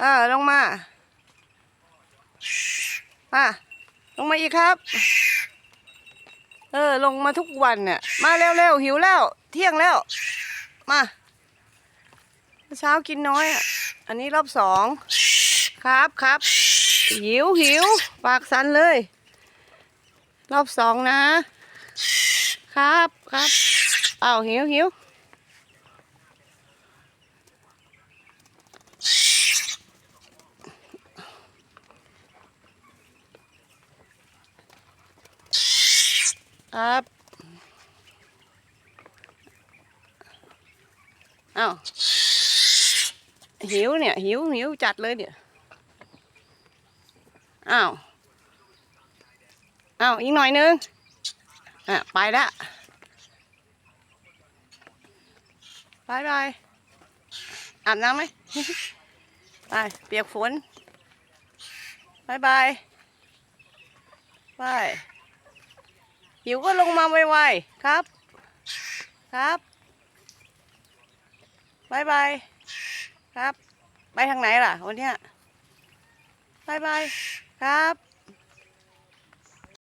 เออลงมามาลงมาอีกครับ เออ ลงมาทุกวันเนี่ย มาเร็วๆหิวแล้ว เที่ยงแล้ว มาเช้ากินน้อยอะ อันนี้รอบสองครับครับ หิวหิวปากสันเลย รอบสองนะ ครับครับอ้าวหิวหิว ครับอ้าวหิวเนี่ยหิวหิวจัดเลยเนี่ยอ้าวอ้าวอีกหน่อยนึงอะไปละบายบายอาบน้ำไหมไปเปียกฝนบายบายบาย หิวก็ลงมาไวๆครับ ครับบายบายครับ ไปทางไหนล่ะวันเนี้ยบายบายครับ